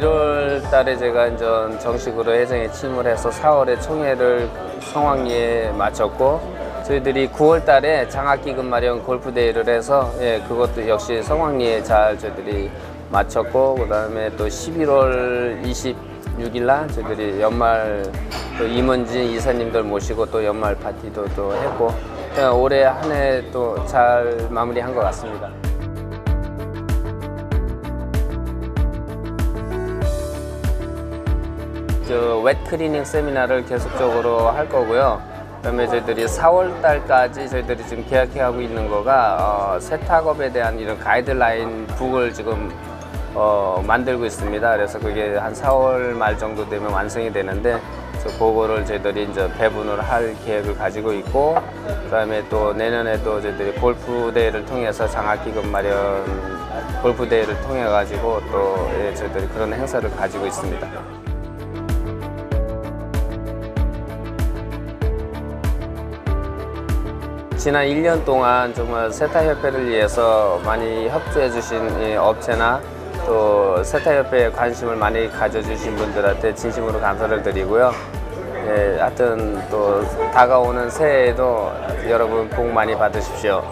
1월 달에 제가 이제 정식으로 회장에 취임을 해서 4월에 총회를 성황리에 마쳤고 저희들이 9월 달에 장학기금 마련 골프 대회를 해서 예, 그것도 역시 성황리에 잘 저희들이 마쳤고 그 다음에 또 11월 26일 날 저희들이 연말 또 임원진 이사님들 모시고 또 연말 파티도 또 했고 예, 올해 한 해 또 잘 마무리한 것 같습니다. 저웻 클리닝 세미나를 계속적으로 할 거고요. 그다음에 저희들이 4월 달까지 저희들이 지금 계약해 하고 있는 거가 어, 세탁업에 대한 이런 가이드라인 북을 지금 어, 만들고 있습니다. 그래서 그게 한 4월 말 정도 되면 완성이 되는데 그래서 그거를 저희들이 이제 배분을 할 계획을 가지고 있고 그다음에 또 내년에도 저희들이 골프 대회를 통해서 장학기금 마련 골프 대회를 통해 가지고 또 예, 저희들이 그런 행사를 가지고 있습니다. 지난 1년 동안 정말 세타협회를 위해서 많이 협조해 주신 이 업체나 또 세타협회에 관심을 많이 가져주신 분들한테 진심으로 감사를 드리고요. 예, 하여튼 또 다가오는 새해에도 여러분 복 많이 받으십시오.